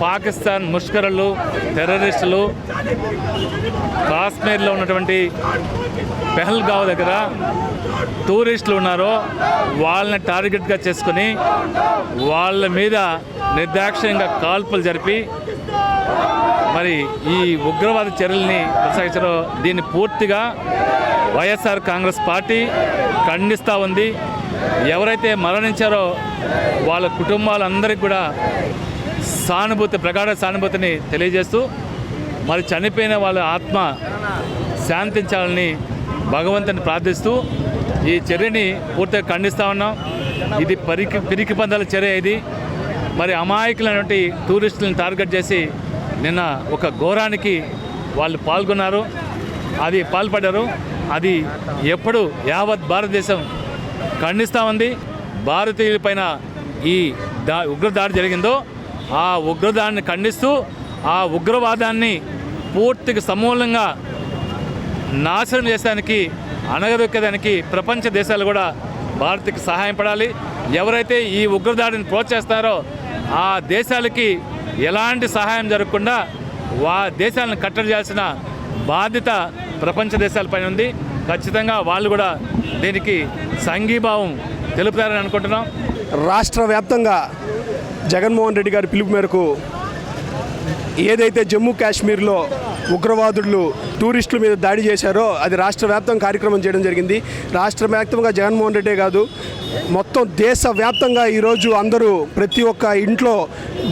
పాకిస్తాన్ ముష్కరులు టెర్రరిస్టులు కాశ్మీర్లో ఉన్నటువంటి పెహల్గావ్ దగ్గర టూరిస్టులు ఉన్నారో వాళ్ళని టార్గెట్గా చేసుకుని వాళ్ళ మీద నిర్దాక్ష్యంగా కాల్పులు జరిపి మరి ఈ ఉగ్రవాద చర్యల్ని కొనసాగించడం దీన్ని పూర్తిగా వైఎస్ఆర్ కాంగ్రెస్ పార్టీ ఖండిస్తూ ఉంది. ఎవరైతే మరణించారో వాళ్ళ కుటుంబాలందరికీ కూడా సానుభూతి ప్రగాఢ సానుభూతిని తెలియజేస్తూ మరి చనిపోయిన వాళ్ళ ఆత్మ శాంతించాలని భగవంతుని ప్రార్థిస్తూ ఈ చర్యని పూర్తిగా ఖండిస్తూ ఉన్నాం. ఇది పరికి పిరికి పందాల చర్య ఇది. మరి అమాయకులైనటువంటి టూరిస్టులను టార్గెట్ చేసి నిన్న ఒక ఘోరానికి వాళ్ళు పాల్గొన్నారు. అది పాల్పడ్డారు. అది ఎప్పుడు యావత్ భారతదేశం ఖండిస్తూ ఉంది. భారతీయులపైన ఈ దా ఉగ్రదాడి జరిగిందో ఆ ఉగ్రదాడిని ఖండిస్తూ ఆ ఉగ్రవాదాన్ని పూర్తిగా సమూలంగా నాశనం చేసేదానికి అణగదొక్కేదానికి ప్రపంచ దేశాలు కూడా భారత్కి సహాయం పడాలి. ఎవరైతే ఈ ఉగ్రదాడిని ప్రోత్సహిస్తారో ఆ దేశాలకి ఎలాంటి సహాయం జరగకుండా వా దేశాలను కట్టడి చేయాల్సిన బాధ్యత ప్రపంచ దేశాలపైన ఉంది. ఖచ్చితంగా వాళ్ళు కూడా దీనికి సంఘీభావం తెలుపుతారని అనుకుంటున్నాం. రాష్ట్ర వ్యాప్తంగా జగన్మోహన్ రెడ్డి గారి పిలుపు మేరకు ఏదైతే జమ్మూ కాశ్మీర్లో ఉగ్రవాదులు టూరిస్టుల మీద దాడి చేశారో అది రాష్ట్ర వ్యాప్తంగా కార్యక్రమం చేయడం జరిగింది. రాష్ట్ర వ్యాప్తంగా జగన్మోహన్ రెడ్డే కాదు మొత్తం దేశవ్యాప్తంగా ఈరోజు అందరూ ప్రతి ఒక్క ఇంట్లో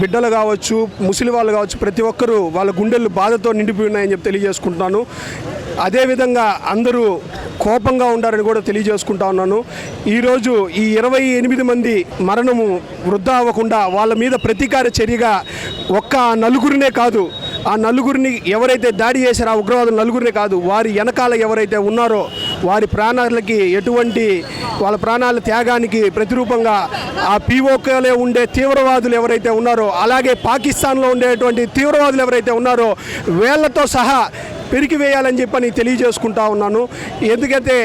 బిడ్డలు కావచ్చు ముసలి వాళ్ళు కావచ్చు ప్రతి ఒక్కరూ వాళ్ళ గుండెలు బాధతో నిండిపోయి ఉన్నాయని చెప్పి తెలియజేసుకుంటున్నాను. అదేవిధంగా అందరూ కోపంగా ఉండారని కూడా తెలియజేసుకుంటా ఉన్నాను. ఈరోజు ఈ ఇరవై ఎనిమిది మంది మరణము వృద్ధ అవ్వకుండా వాళ్ళ మీద ప్రతీకార చర్యగా ఒక్క నలుగురినే కాదు ఆ నలుగురిని ఎవరైతే దాడి చేశారో ఆ ఉగ్రవాదులు నలుగురినే కాదు వారి వెనకాల ఎవరైతే ఉన్నారో వారి ప్రాణాలకి ఎటువంటి వాళ్ళ ప్రాణాల త్యాగానికి ప్రతిరూపంగా ఆ పీఓకేలో ఉండే తీవ్రవాదులు ఎవరైతే ఉన్నారో అలాగే పాకిస్తాన్లో ఉండేటువంటి తీవ్రవాదులు ఎవరైతే ఉన్నారో వేళ్ళతో సహా పెరికి వేయాలని చెప్పని తెలియజేసుకుంటా ఉన్నాను. ఎందుకంటే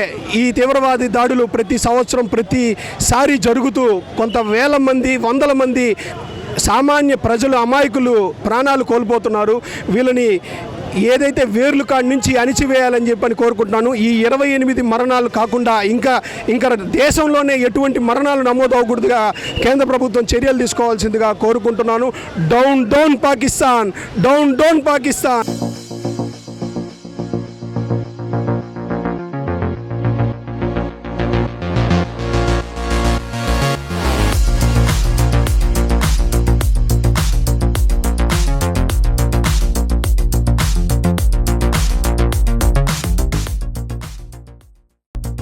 ఈ తీవ్రవాది దాడులు ప్రతి సంవత్సరం ప్రతిసారి జరుగుతూ కొంత వేల మంది వందల మంది సామాన్య ప్రజలు అమాయకులు ప్రాణాలు కోల్పోతున్నారు. వీళ్ళని ఏదైతే వేర్లు కాడి నుంచి అణిచివేయాలని చెప్పని కోరుకుంటున్నాను. ఈ ఇరవై ఎనిమిది మరణాలు కాకుండా ఇంకా ఇంకా దేశంలోనే ఎటువంటి మరణాలు నమోదవకూడదుగా కేంద్ర ప్రభుత్వం చర్యలు తీసుకోవాల్సిందిగా కోరుకుంటున్నాను. Down down Pakistan down down Pakistan.